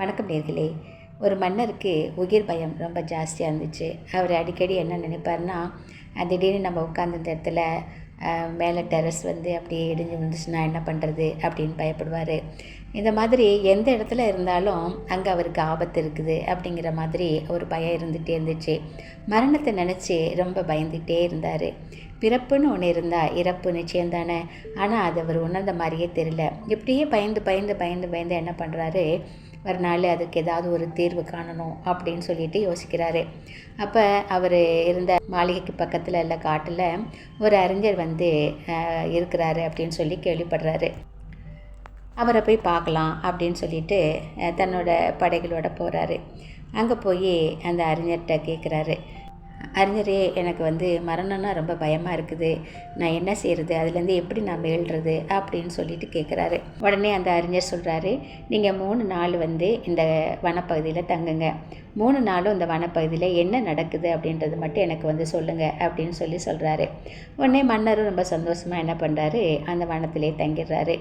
வணக்கம் நேர்களே. ஒரு மன்னருக்கு உயிர் பயம் ரொம்ப ஜாஸ்தியாக இருந்துச்சு. அவர் அடிக்கடி என்ன நினைப்பாருன்னா திடீர்னு நம்ம உட்காந்துருந்த இடத்துல மேலே டெரஸ் வந்து அப்படியே இடிஞ்சு விழுந்துச்சுன்னா என்ன பண்ணுறது அப்படின்னு பயப்படுவார். இந்த மாதிரி எந்த இடத்துல இருந்தாலும் அங்கே அவருக்கு ஆபத்து இருக்குது அப்படிங்கிற மாதிரி ஒரு பயம் இருந்துகிட்டே இருந்துச்சு. மரணத்தை நினச்சி ரொம்ப பயந்துகிட்டே இருந்தார். பிறப்புன்னு ஒன்று இருந்தால் இறப்பு நிச்சயம் தானே. ஆனால் அது அவர் உணர்ந்த மாதிரியே தெரியல. இப்படியே பயந்து பயந்து பயந்து பயந்து என்ன பண்ணுறாரு ஒரு நாள் அதுக்கு ஏதாவது ஒரு தீர்வு காணணும் அப்படின்னு சொல்லிட்டு யோசிக்கிறாரு. அப்போ அவர் இருந்த மாளிகைக்கு பக்கத்தில் உள்ள காட்டில் ஒரு அறிஞர் வந்து இருக்கிறாரு அப்படின்னு சொல்லி கேள்விப்படுறாரு. அவரை போய் பார்க்கலாம் அப்படின்னு சொல்லிட்டு தன்னோட படைகளோட போகிறாரு அங்கே போய் அந்த அறிஞர்கிட்ட கேட்குறாரு அறிஞரே எனக்கு வந்து மரணம்னா ரொம்ப பயமாக இருக்குது. நான் என்ன செய்கிறது அதுலேருந்து எப்படி நான் மேல்றது? அப்படின்னு சொல்லிட்டு கேட்குறாரு உடனே அந்த அறிஞர் சொல்கிறாரு நீங்கள் மூணு நாள் வந்து இந்த வனப்பகுதியில் தங்குங்க. மூணு நாளும் இந்த வனப்பகுதியில் என்ன நடக்குது அப்படின்றது மட்டும் எனக்கு வந்து சொல்லுங்கள் அப்படின்னு சொல்லி சொல்கிறாரு உடனே மன்னரும் ரொம்ப சந்தோஷமாக என்ன பண்ணுறாரு அந்த வனத்திலே தங்கிடுறாரு.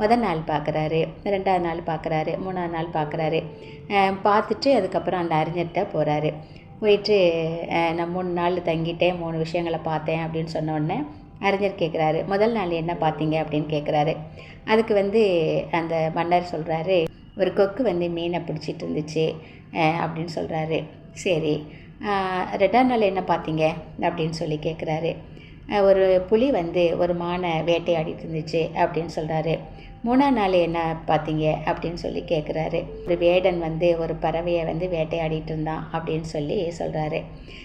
முதல் நாள் பார்க்குறாரு ரெண்டாவது நாள் பார்க்குறாரு மூணாவது நாள் பார்க்குறாரு பார்த்துட்டு அதுக்கப்புறம் அந்த அறிஞர்கிட்ட போகிறாரு போயிட்டு நான் மூணு நாள் தங்கிட்டேன் மூணு விஷயங்களை பார்த்தேன் அப்படின்னு சொன்ன உடனே அறிஞர் கேட்குறாரு முதல் நாள் என்ன பார்த்தீங்க? அப்படின்னு கேட்குறாரு அதுக்கு வந்து அந்த மன்னர் சொல்கிறாரு ஒரு கொக்கு வந்து மீனை பிடிச்சிட்டு இருந்துச்சு அப்படின்னு சொல்கிறாரு சரி ரெண்டாம் நாள் என்ன பார்த்தீங்க? அப்படின்னு சொல்லி கேட்குறாரு ஒரு புலி வந்து ஒரு மானை வேட்டையாடிட்டு இருந்துச்சு அப்படின்னு சொல்கிறாரு மூணாம் நாள் என்ன பார்த்தீங்க அப்படின்னு சொல்லி கேட்குறாரு ஒரு வேடன் வந்து ஒரு பறவையை வந்து வேட்டையாடிட்டு இருந்தான் அப்படின்னு சொல்லி சொல்கிறாரு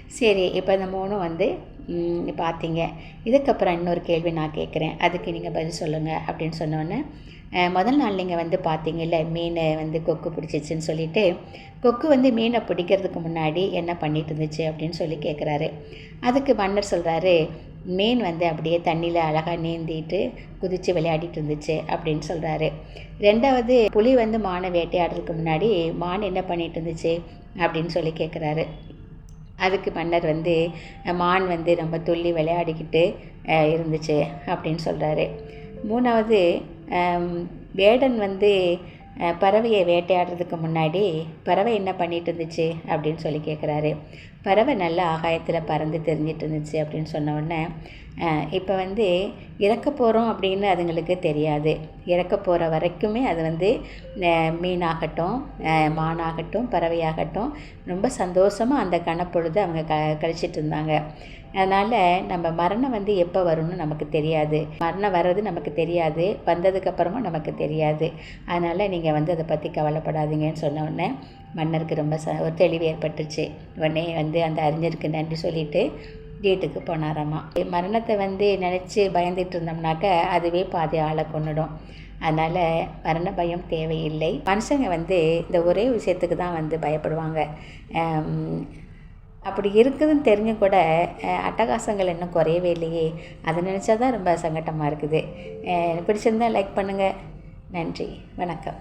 சரி இப்போ இந்த மூணும் வந்து பார்த்தீங்க. இதுக்கப்புறம் இன்னொரு கேள்வி நான் கேட்குறேன் அதுக்கு நீங்கள் பதில் சொல்லுங்கள் அப்படின்னு சொன்னோன்னே முதல் நாள் நீங்கள் வந்து பார்த்தீங்கல்ல மீனை வந்து கொக்கு பிடிச்சிச்சின்னு சொல்லிட்டு கொக்கு வந்து மீனை பிடிக்கிறதுக்கு முன்னாடி என்ன பண்ணிட்டு இருந்துச்சு அப்படின்னு சொல்லி கேட்குறாரு அதுக்கு மன்னர் சொல்கிறாரு மீன் வந்து அப்படியே தண்ணியில் அழகாக நீந்திட்டு குதித்து விளையாடிட்டு இருந்துச்சு அப்படின்னு சொல்கிறாரு ரெண்டாவது புலி வந்து மானை வேட்டையாடுறதுக்கு முன்னாடி மான் என்ன பண்ணிட்டு இருந்துச்சு அப்படின்னு சொல்லி கேட்குறாரு அதுக்கு மன்னர் வந்து மான் வந்து ரொம்ப துள்ளி விளையாடிக்கிட்டு இருந்துச்சு அப்படின்னு சொல்கிறாரு மூணாவது வேடன் வந்து பறவையை வேட்டையாடுறதுக்கு முன்னாடி பறவை என்ன பண்ணிட்டு இருந்துச்சு அப்படின்னு சொல்லி கேட்குறாரு பறவை நல்லா ஆகாயத்தில் பறந்து தெரிஞ்சிட்டு இருந்துச்சு அப்படின்னு சொன்ன உடனே இப்போ வந்து இறக்க போகிறோம் அப்படின்னு அதுங்களுக்கு தெரியாது. இறக்க போகிற வரைக்குமே அது வந்து மீனாகட்டும் மானாகட்டும் பறவையாகட்டும் ரொம்ப சந்தோஷமாக அந்த கணப்பொழுது அவங்க க கழிச்சிட்டு இருந்தாங்க. அதனால் நம்ம மரணம் வந்து எப்போ வரும்னு நமக்கு தெரியாது. மரணம் வர்றது நமக்கு தெரியாது. வந்ததுக்கப்புறமா நமக்கு தெரியாது. அதனால் நீங்கள் வந்து அதை பற்றி கவலைப்படாதீங்கன்னு சொன்ன உடனே மன்னருக்கு ரொம்ப ச ஒரு தெளிவு ஏற்பட்டுச்சு உடனே வந்து அந்த அறிஞருக்கு நன்றி சொல்லிட்டு வீட்டுக்கு போனாராம்மா மரணத்தை வந்து நினச்சி பயந்துட்டு இருந்தோம்னாக்க அதுவே பாதி ஆளை கொண்டுடும் அதனால் மரண பயம் தேவையில்லை. மனுஷங்க வந்து இந்த ஒரே விஷயத்துக்கு தான் வந்து பயப்படுவாங்க. அப்படி இருக்குதுன்னு தெரிஞ்சு கூட அட்டகாசங்கள் இன்னும் குறையவே இல்லையே. அதை நினச்சா தான் ரொம்ப சங்கட்டமாக இருக்குது. அஹ், பிடிச்சிருந்தா லைக் பண்ணுங்கள் நன்றி. வணக்கம்.